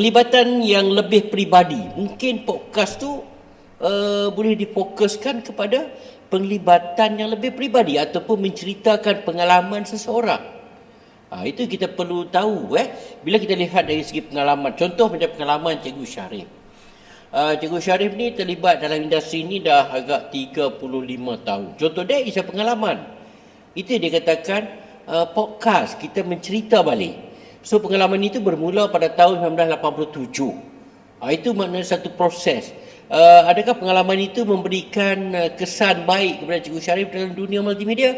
penglibatan yang lebih peribadi. Mungkin podcast tu uh, boleh difokuskan kepada penglibatan yang lebih peribadi ataupun menceritakan pengalaman seseorang. Ha, itu kita perlu tahu eh bila kita lihat dari segi pengalaman. Contoh macam pengalaman Cikgu Syarif. Uh, Cikgu Syarif ni terlibat dalam industri ni dah agak 35 tahun. Contoh dia isa pengalaman. Itu dia katakan uh, podcast kita mencerita balik. So pengalaman itu bermula pada tahun 1987. Uh, itu makna satu proses. Uh, adakah pengalaman itu memberikan uh, kesan baik kepada Cikgu Syarif dalam dunia multimedia?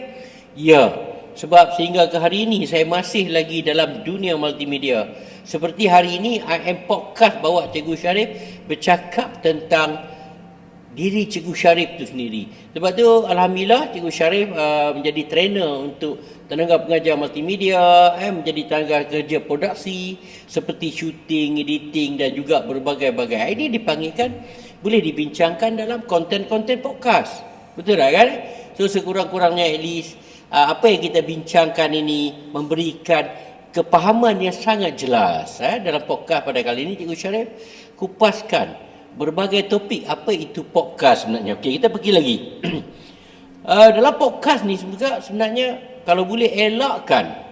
Ya. Sebab sehingga ke hari ini saya masih lagi dalam dunia multimedia. Seperti hari ini IM Podcast bawa Cikgu Syarif bercakap tentang diri Cikgu Syarif itu sendiri. Sebab tu Alhamdulillah Cikgu Syarif uh, menjadi trainer untuk tenaga pengajar multimedia, eh, menjadi tenaga kerja produksi seperti shooting, editing dan juga berbagai-bagai. Ini dipanggilkan boleh dibincangkan dalam konten-konten podcast. Betul tak kan? So sekurang-kurangnya at least uh, apa yang kita bincangkan ini memberikan kepahaman yang sangat jelas eh, dalam podcast pada kali ini Cikgu Syarif kupaskan berbagai topik apa itu podcast sebenarnya? Okey kita pergi lagi. Uh, dalam podcast ni sebenarnya, sebenarnya kalau boleh elakkan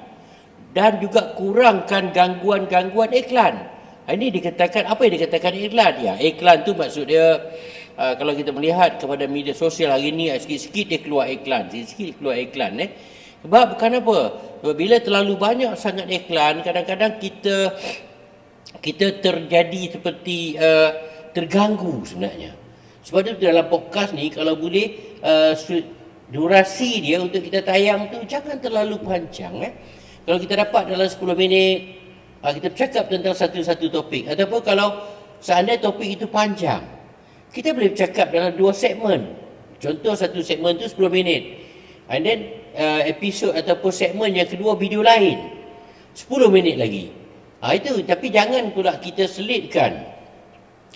dan juga kurangkan gangguan-gangguan iklan. Ah, ini dikatakan apa yang dikatakan iklan? Ya iklan tu maksud dia uh, kalau kita melihat kepada media sosial hari ini sikit-sikit dia keluar iklan sikit-sikit keluar iklan eh. Sebab bukan apa? Sebab bila terlalu banyak sangat iklan kadang-kadang kita kita terjadi seperti uh, terganggu sebenarnya sebab itu dalam podcast ni kalau boleh uh, durasi dia untuk kita tayang tu jangan terlalu panjang eh kalau kita dapat dalam 10 minit uh, kita bercakap tentang satu-satu topik ataupun kalau seandainya topik itu panjang kita boleh bercakap dalam dua segmen. Contoh satu segmen tu 10 minit. And then uh, episod ataupun segmen yang kedua video lain. 10 minit lagi. Ha, itu tapi jangan pula kita selitkan.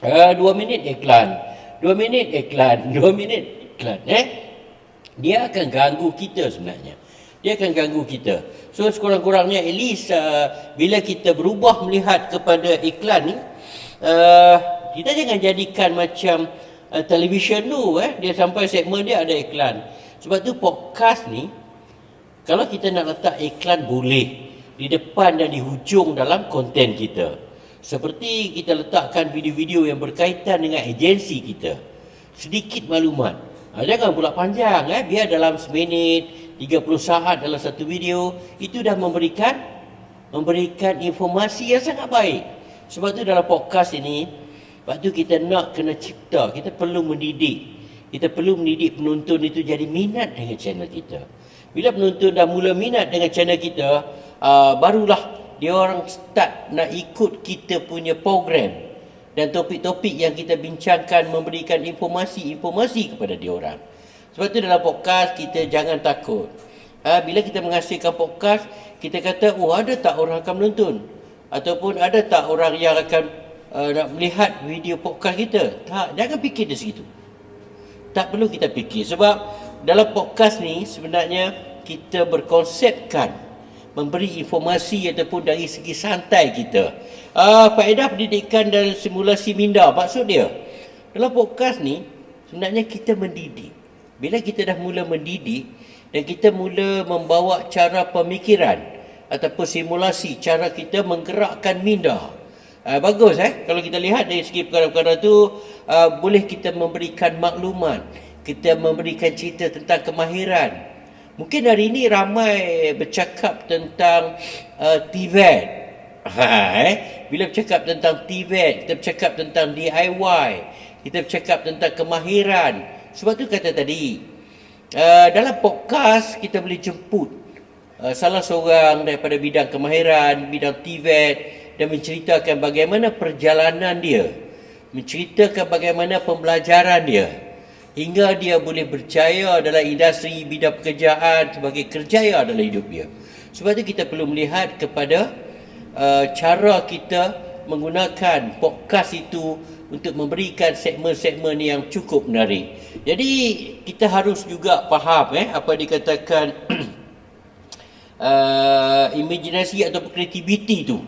Uh, 2 minit iklan. 2 minit iklan. 2 minit iklan. Eh? Dia akan ganggu kita sebenarnya. Dia akan ganggu kita. So sekurang-kurangnya at least uh, bila kita berubah melihat kepada iklan ni uh, kita jangan jadikan macam uh, televisyen tu eh dia sampai segmen dia ada iklan. Sebab tu podcast ni kalau kita nak letak iklan boleh di depan dan di hujung dalam konten kita. Seperti kita letakkan video-video yang berkaitan dengan agensi kita. Sedikit maklumat. Ha, jangan pula panjang eh biar dalam seminit 30 saat dalam satu video itu dah memberikan memberikan informasi yang sangat baik. Sebab tu dalam podcast ini sebab tu kita nak kena cipta, kita perlu mendidik. Kita perlu mendidik penonton itu jadi minat dengan channel kita. Bila penonton dah mula minat dengan channel kita, uh, barulah dia orang start nak ikut kita punya program dan topik-topik yang kita bincangkan memberikan informasi-informasi kepada dia orang. Sebab tu dalam podcast kita jangan takut. Ha, bila kita menghasilkan podcast, kita kata, oh ada tak orang akan menonton? Ataupun ada tak orang yang akan uh, nak melihat video podcast kita. Tak, jangan fikir di situ. Tak perlu kita fikir sebab dalam podcast ni sebenarnya kita berkonsepkan memberi informasi ataupun dari segi santai kita. Uh, faedah pendidikan dan simulasi minda maksud dia. Dalam podcast ni sebenarnya kita mendidik. Bila kita dah mula mendidik dan kita mula membawa cara pemikiran ataupun simulasi cara kita menggerakkan minda Uh, bagus eh kalau kita lihat dari segi perkara-perkara tu uh, boleh kita memberikan maklumat, kita memberikan cerita tentang kemahiran. Mungkin hari ini ramai bercakap tentang uh, TVET. Ha, eh? Bila bercakap tentang TVET, kita bercakap tentang DIY, kita bercakap tentang kemahiran. Sebab tu kata tadi, uh, dalam podcast kita boleh jemput uh, salah seorang daripada bidang kemahiran, bidang TVET, dan menceritakan bagaimana perjalanan dia, menceritakan bagaimana pembelajaran dia hingga dia boleh berjaya dalam industri bidang pekerjaan sebagai kerjaya dalam hidup dia. Sebab itu kita perlu melihat kepada uh, cara kita menggunakan podcast itu untuk memberikan segmen-segmen yang cukup menarik. Jadi kita harus juga faham eh apa dikatakan uh, imajinasi atau kreativiti itu.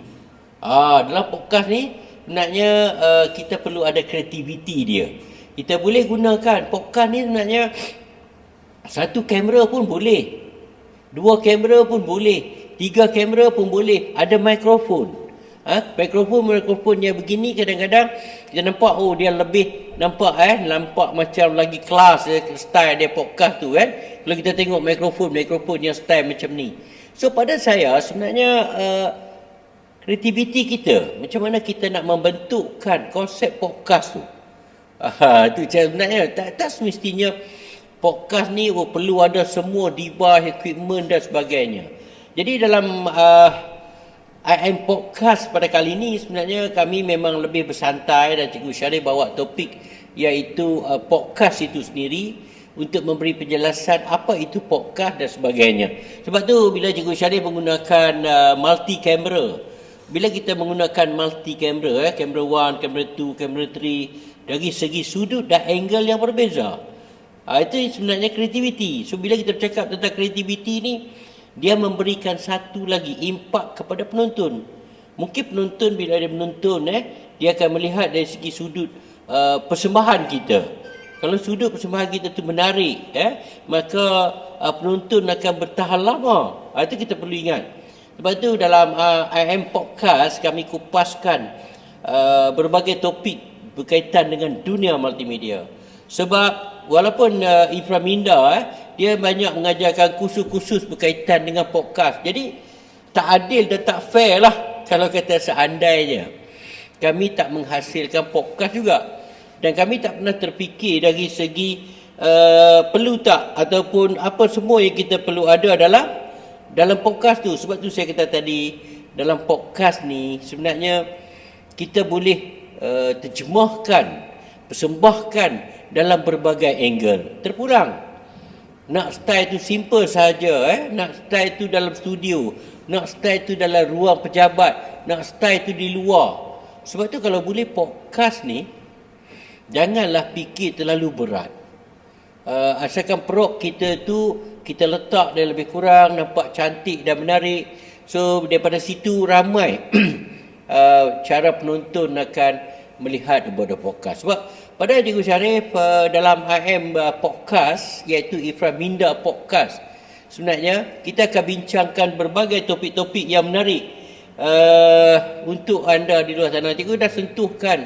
Ah, dalam podcast ni sebenarnya uh, kita perlu ada kreativiti dia. Kita boleh gunakan podcast ni sebenarnya satu kamera pun boleh. Dua kamera pun boleh. Tiga kamera pun boleh. Ada mikrofon. Ha? Mikrofon mikrofon yang begini kadang-kadang kita nampak oh dia lebih nampak eh nampak macam lagi kelas eh, style dia podcast tu kan. Kalau kita tengok mikrofon mikrofon yang style macam ni. So pada saya sebenarnya uh, kreativiti kita macam mana kita nak membentukkan konsep podcast tu. Ha, tu sebenarnya tak, tak semestinya podcast ni oh, perlu ada semua device, equipment dan sebagainya. Jadi dalam uh, IM Podcast pada kali ini sebenarnya kami memang lebih bersantai dan Cikgu Syarif bawa topik iaitu uh, podcast itu sendiri untuk memberi penjelasan apa itu podcast dan sebagainya. Sebab tu bila Cikgu Syarif menggunakan uh, multi camera, bila kita menggunakan multi camera, eh, camera 1, camera 2, camera 3 dari segi sudut dan angle yang berbeza. Ha, itu sebenarnya kreativiti. So bila kita bercakap tentang kreativiti ni, dia memberikan satu lagi impak kepada penonton. Mungkin penonton bila dia menonton eh, dia akan melihat dari segi sudut uh, persembahan kita. Kalau sudut persembahan kita tu menarik, eh, maka uh, penonton akan bertahan lama. Ha, itu kita perlu ingat. Sebab itu dalam uh, IM Podcast kami kupaskan uh, berbagai topik berkaitan dengan dunia multimedia. Sebab walaupun uh, Iframinda eh, dia banyak mengajarkan kursus-kursus berkaitan dengan podcast. Jadi tak adil dan tak fair lah kalau kata seandainya kami tak menghasilkan podcast juga. Dan kami tak pernah terfikir dari segi uh, perlu tak ataupun apa semua yang kita perlu ada adalah dalam podcast tu. Sebab tu saya kata tadi dalam podcast ni sebenarnya kita boleh uh, terjemahkan, persembahkan dalam berbagai angle. Terpulang. Nak style tu simple saja eh. Nak style tu dalam studio. Nak style tu dalam ruang pejabat. Nak style tu di luar. Sebab tu kalau boleh podcast ni janganlah fikir terlalu berat. Uh, asalkan prop kita tu kita letak dia lebih kurang nampak cantik dan menarik. So daripada situ ramai uh, cara penonton akan melihat kepada podcast. Sebab pada Cikgu Syarif uh, dalam IM uh, podcast iaitu Ifra Minda podcast sebenarnya kita akan bincangkan berbagai topik-topik yang menarik uh, untuk anda di luar sana. Cikgu dah sentuhkan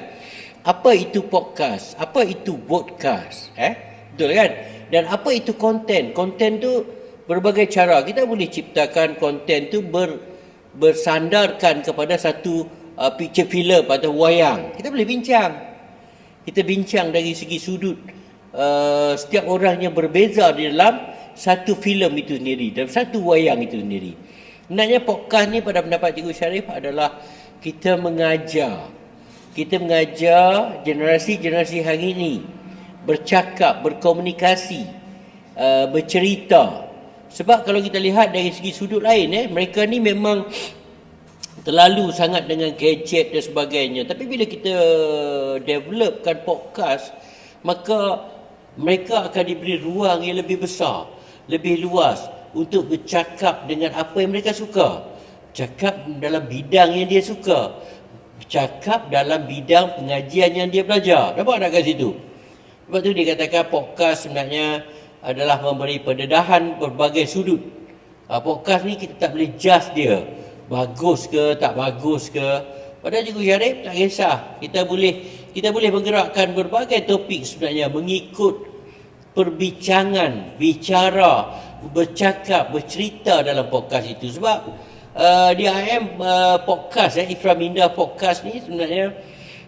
apa itu podcast, apa itu podcast, eh? Betul kan? Dan apa itu konten? Konten tu berbagai cara. Kita boleh ciptakan konten tu ber, bersandarkan kepada satu uh, picture film atau wayang. Kita boleh bincang kita bincang dari segi sudut uh, setiap orang yang berbeza di dalam satu filem itu sendiri dalam satu wayang itu sendiri. Sebenarnya podcast ni pada pendapat Cikgu Syarif adalah kita mengajar. Kita mengajar generasi-generasi hari ini bercakap, berkomunikasi, uh, bercerita. Sebab kalau kita lihat dari segi sudut lain, eh, mereka ni memang terlalu sangat dengan gadget dan sebagainya. Tapi bila kita developkan podcast, maka mereka akan diberi ruang yang lebih besar, lebih luas untuk bercakap dengan apa yang mereka suka. Cakap dalam bidang yang dia suka. Cakap dalam bidang pengajian yang dia belajar. Nampak tak kat situ? Sebab tu dia katakan podcast sebenarnya adalah memberi pendedahan berbagai sudut. Ah, podcast ni kita tak boleh just dia. Bagus ke tak bagus ke. Pada cikgu Syarif tak kisah. Kita boleh kita boleh menggerakkan berbagai topik sebenarnya. Mengikut perbincangan bicara bercakap bercerita dalam podcast itu. Sebab uh, di IM uh, podcast eh, Ifram Indah podcast ni sebenarnya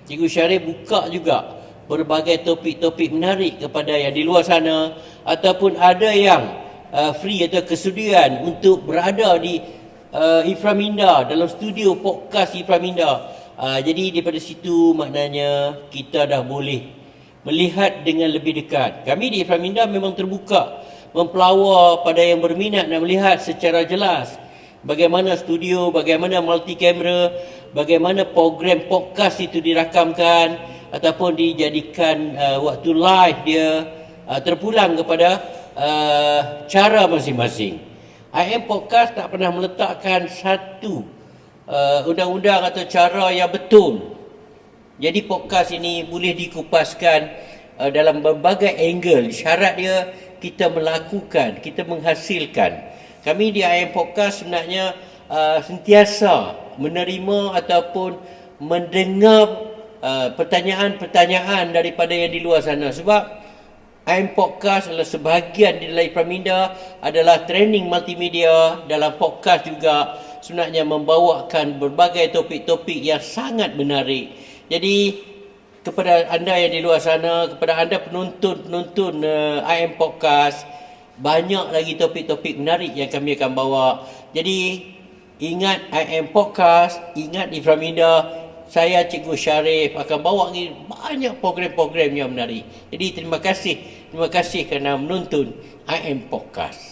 cikgu Syarif buka juga berbagai topik-topik menarik kepada yang di luar sana ataupun ada yang uh, free atau kesudian untuk berada di uh, Iframinda dalam studio podcast Iframinda. Uh, jadi daripada situ maknanya kita dah boleh melihat dengan lebih dekat. Kami di Iframinda memang terbuka mempelawar pada yang berminat nak melihat secara jelas bagaimana studio, bagaimana multi camera, bagaimana program podcast itu dirakamkan ataupun dijadikan uh, waktu live dia uh, terpulang kepada uh, cara masing-masing. IM Podcast tak pernah meletakkan satu uh, undang-undang atau cara yang betul Jadi podcast ini boleh dikupaskan uh, dalam berbagai angle. Syarat dia kita melakukan, kita menghasilkan. Kami di IM Podcast sebenarnya uh, sentiasa menerima ataupun mendengar uh, pertanyaan-pertanyaan daripada yang di luar sana. Sebab IM Podcast adalah sebahagian di dalam Praminda adalah training multimedia dalam podcast juga sebenarnya membawakan berbagai topik-topik yang sangat menarik. Jadi kepada anda yang di luar sana, kepada anda penonton-penonton uh, IM Podcast, banyak lagi topik-topik menarik yang kami akan bawa. Jadi ingat IM Podcast, ingat di Praminda, saya Cikgu Syarif akan bawa lagi banyak program-program yang menarik. Jadi terima kasih. Terima kasih kerana menonton IM Podcast.